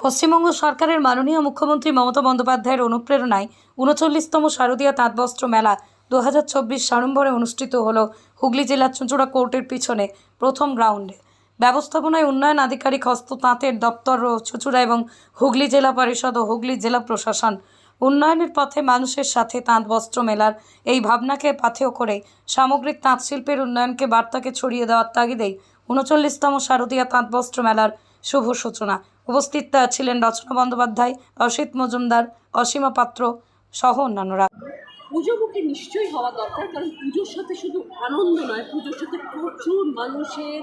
পশ্চিমবঙ্গ সরকারের মাননীয় মুখ্যমন্ত্রী মমতা বন্দ্যোপাধ্যায়ের অনুপ্রেরণায় উনচল্লিশতম শারদীয়া তাঁতবস্ত্র মেলা দু হাজার চব্বিশ সাড়ম্বরে অনুষ্ঠিত হল হুগলি জেলার চুঁচুড়া কোর্টের পিছনে প্রথম গ্রাউন্ডে। ব্যবস্থাপনায় উন্নয়ন আধিকারিক হস্ত তাঁতের দপ্তর ও চুঁচুড়া এবং হুগলি জেলা পরিষদ ও হুগলি জেলা প্রশাসন। উন্নয়নের পথে মানুষের সাথে তাঁত বস্ত্র মেলার এই ভাবনাকে পাথেয় করে সামগ্রিক তাঁত শিল্পের উন্নয়নকে বার্তাকে ছড়িয়ে দেওয়ার তাগিদেই উনচল্লিশতম শারদীয়া তাঁত বস্ত্র মেলার শুভ সূচনা। উপস্থিত ছিলেন রচনা বন্দ্যোপাধ্যায় অসিত মজুমদার অসীমা পাত্র সহ অন্যান্যরা। পুজো মুখে নিশ্চয়ই হওয়া দরকার কারণ পুজোর সাথে শুধু আনন্দ নয় পুজোর সাথে প্রচুর মানুষের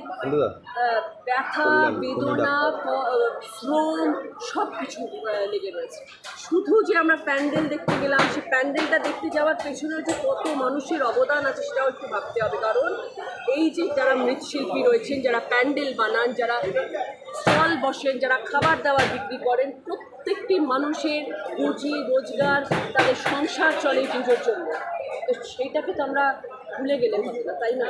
ব্যথা বেদনা শ্রম সব কিছু লেগে রয়েছে। শুধু যে আমরা প্যান্ডেল দেখতে গেলাম সেই প্যান্ডেলটা দেখতে যাওয়ার পেছনে যে কত মানুষের অবদান আছে সেটাও একটু ভাবতে হবে। কারণ এই যে যারা মৃৎশিল্পী রয়েছেন যারা প্যান্ডেল বানান যারা স্টল বসেন যারা খাবার দাবার বিক্রি করেন প্রত্যেকটি মানুষের রুজি রোজগার তাদের সংসার চলে পুজোর জন্য। তো সেইটাকে তো আমরা ভুলে গেলে হবে না তাই না?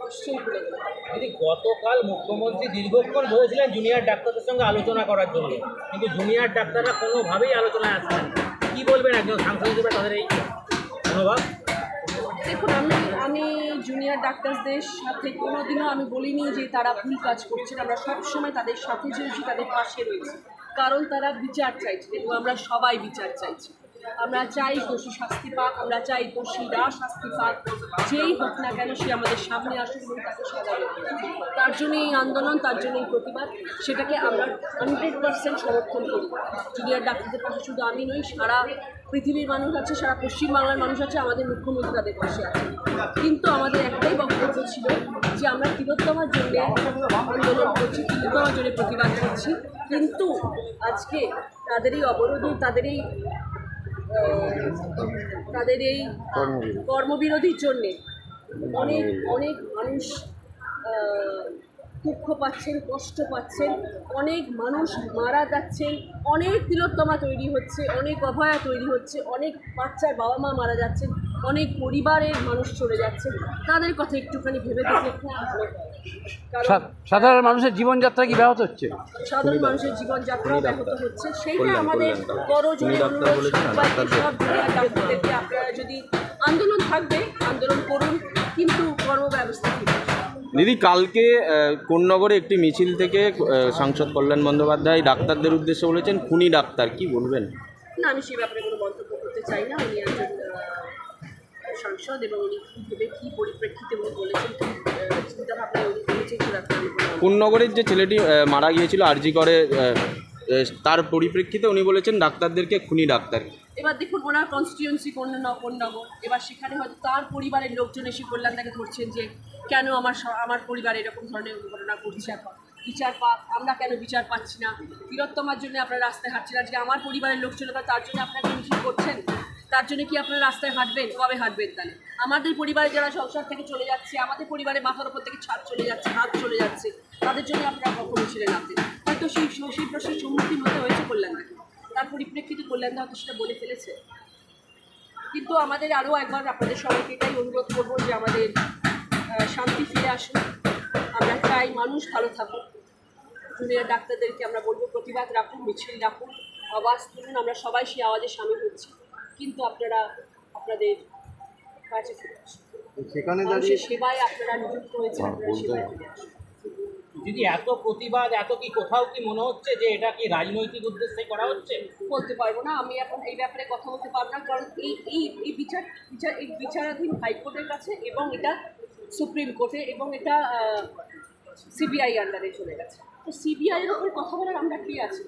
নিশ্চয়ই ভুলে গেলে দিদি গতকাল মুখ্যমন্ত্রী দীর্ঘক্ষণ বলেছিলেন জুনিয়র ডাক্তারদের সঙ্গে আলোচনা করার জন্য। কিন্তু জুনিয়র ডাক্তাররা কোনোভাবেই আলোচনায় আসছেন না। কি বলবেন একজন সাংসদ হিসেবে তাদের এই মনোভাব দেখুন আমি আমি জুনিয়র ডাক্তারদের সাথে কোনোদিনও আমি বলিনি যে তারা ভুল কাজ করছেন। আমরা সবসময় তাদের সাথে রয়েছি তাদের পাশে রয়েছি। কারণ তারা বিচার চাইছে এবং আমরা সবাই বিচার চাইছি। আমরা চাই দোষী শাস্তি পাক, আমরা চাই দোষীরা শাস্তি পাক। যেই হোক না কেন সে আমাদের সামনে আসুক এবং তাকে সাজা দেবে তার জন্য এই আন্দোলন, তার জন্য এই প্রতিবাদ। সেটাকে আমরা হান্ড্রেড পার্সেন্ট সমর্থন করি। জুনিয়র ডাক্তারদের পাশে শুধু আমি নই, সারা পৃথিবীর মানুষ আছে সারা পশ্চিমবাংলার মানুষ আছে আমাদের মুখ্যমন্ত্রী তাদের পাশে আছে। কিন্তু আমাদের একটাই বক্তব্য ছিল যে আমরা তিলোত্তমার জন্য আন্দোলন করছি তিলোত্তমার জন্য প্রতিবাদ করছি। কিন্তু আজকে তাদের এই অবরোধ তাদের এই তাদের এই কর্মবিরোধীর জন্যে অনেক অনেক মানুষ দুঃখ পাচ্ছেন কষ্ট পাচ্ছেন অনেক মানুষ মারা যাচ্ছেন অনেক তিলোত্তমা তৈরি হচ্ছে অনেক অভয়া তৈরি হচ্ছে অনেক বাচ্চার বাবা মা মারা যাচ্ছেন অনেক পরিবারের মানুষ চলে যাচ্ছেন। তাদের কথা একটুখানি ভেবে দেখলে খুব ভালো হয়। কারণ সা- সাধারণ মানুষের জীবনযাত্রা কি ব্যাহত হচ্ছে? সাধারণ মানুষের জীবনযাত্রাও ব্যাহত হচ্ছে। সেইটা আমাদের বড় জোরে অনুরোধ সব ডাক্তারদেরকে আপনারা যদি আন্দোলন থাকবে আন্দোলন করুন কিন্তু কর্মব্যবস্থা ঠিক আছে। দিদি কালকে কোন্নগরে একটি মিছিল থেকে সাংসদ কল্যাণ বন্দ্যোপাধ্যায় ডাক্তারদের উদ্দেশ্যে বলেছেন খুনি ডাক্তার কি বলবেন? না আমি সে ব্যাপারে কোনো মন্তব্য করতে চাই না। উনি একজন সাংসদ এবং উনি কীভাবে কী পরিপ্রেক্ষিতে উনি বলেছেন উনি করেছেন কোন্নগরের যে ছেলেটি মারা গিয়েছিল আরজি করে তার পরিপ্রেক্ষিতে উনি বলেছেন ডাক্তারদেরকে খুনি ডাক্তার। এবার দেখুন ওনার কনস্টিটিউন্সি কোন নগর। এবার সেখানে হয়তো তার পরিবারের লোকজন এসে কল্যাণ তাকে ধরছেন যে কেন আমার আমার পরিবার এরকম ধরনের ঘটনা ঘটছে এখন? বিচার পাক আমরা কেন বিচার পাচ্ছি না? বীরত্তমার জন্য আপনারা রাস্তায় হাঁটছেন। আজকে আমার পরিবারের লোকজন তার জন্য আপনারা কি মিছিল করছেন? তার জন্য কি আপনারা রাস্তায় হাঁটবেন? কবে হাঁটবেন তাহলে? আমাদের পরিবারে যারা সংসার থেকে চলে যাচ্ছে, আমাদের পরিবারে মাথার উপর থেকে ছাদ চলে যাচ্ছে, হাত চলে যাচ্ছে, তাদের জন্য আপনারা কখনো ছিলেন নামতেন হয়তো সেই সেই প্রশ্নের সম্মুখীন হতে হয়েছে কল্যাণদাকে তার পরিপ্রেক্ষিতে কল্যাণদা হয়তো সেটা বলে ফেলেছে। কিন্তু আমাদের আরও একবার আপনাদের সবাইকে এটাই অনুরোধ করব যে আমাদের আহ, শান্তি ফিরে আসুন আমরা চাই মানুষ ভালো থাকুক। জুনিয়র ডাক্তারদেরকে আমরা বলব প্রতিবাদ রাখুন মিছিল রাখুন আওয়াজ তুলুন আমরা সবাই সেই আওয়াজে সামিল হচ্ছি। কিন্তু আপনারা আপনাদের কাছে ফিরে আসুন। সেখানে সেবায় আপনারা নিযুক্ত হয়েছেন আপনারা সেবায় ফিরে আসুন। দিদি এত প্রতিবাদ, এত কি কোথাও কি মনে হচ্ছে যে এটা কি রাজনৈতিক উদ্দেশ্যে করা হচ্ছে? বলতে পারব না। আমি এখন এই ব্যাপারে কথা বলতে পারব না। কারণ এই এই এই বিচার বিচার, এই বিচারাধীন হাইকোর্টের কাছে এবং এটা সুপ্রিম কোর্টে এবং এটা সিবিআই আন্ডারে চলে গেছে। তো সিবিআইয়ের ওপরে কথা বলার আমরা কে আছি?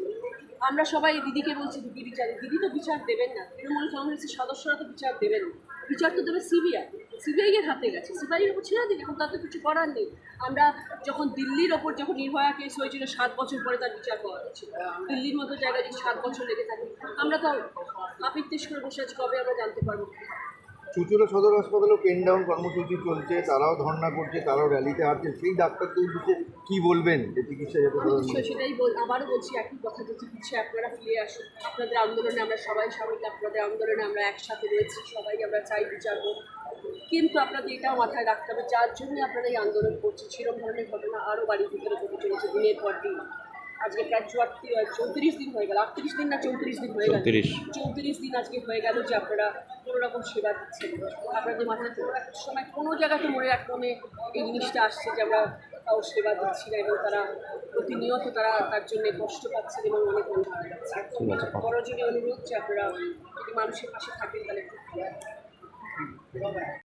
আমরা সবাই দিদিকে বলছি, দিদি বিচার, দিদি তো বিচার দেবেন না। তৃণমূল কংগ্রেসের সদস্যরা তো বিচার দেবেন না। বিচার তো দেবে সিবিআই সিবিআই এর হাতে গেছে। সিবিআই এর উপর ছেড়ে দিন এখন তাতে কিছু করার নেই। আমরা যখন দিল্লির ওপর যখন নির্ভয়া কেস হয়েছিল সাত বছর পরে তার বিচার পাওয়া গেছিল দিল্লির মতো জায়গায় যদি সাত বছর লেগে থাকে আমরা তো আপিত্তেশ করে বসে আছি কবে আমরা জানতে পারব? চুচুড়া সদর হাসপাতালেও পেন ডাউন কর্মসূচি চলছে তারাও ধর্ণা করছে তারাও র্যালিতে আসছে সেই ডাক্তারদের উদ্দেশ্যে কি বলবেন? যে চিকিৎসা যাতে সেটাই বল আবারও বলছি একই কথা যে চিকিৎসা আপনারা ফিরে আসুন। আপনাদের আন্দোলনে আমরা সবাই সামিল আপনাদের আন্দোলনে আমরা একসাথে রয়েছি সবাই আমরা চাই বিচার হোক। কিন্তু আপনাদের এটাও মাথায় রাখতে হবে যার জন্য আপনারা এই আন্দোলন করছে সেরকম ধরনের ঘটনা আরও বাড়ির ভিতরে ঘটে চলেছে দিনের পর দিন। আজকে প্রায় চুয়াত্তি চৌত্রিশ দিন হয়ে গেল আটত্রিশ দিন না চৌত্রিশ দিন হয়ে গেল? চৌত্রিশ। দিন আজকে হয়ে গেল যে আপনারা কোনো রকম সেবা দিচ্ছেন। আপনাদের মাথায় কোনো সময় কোনো জায়গাতে মনে রাখবে এই জিনিসটা আসছে যে আমরা তাও সেবা দিচ্ছি না এবং তারা প্রতিনিয়ত তারা তার জন্য কষ্ট পাচ্ছেন এবং অনেক ঠিক আছে, বড়জনে অনুরোধ যে আপনারা যদি মানুষের পাশে থাকেন তাহলে খুব ভালো।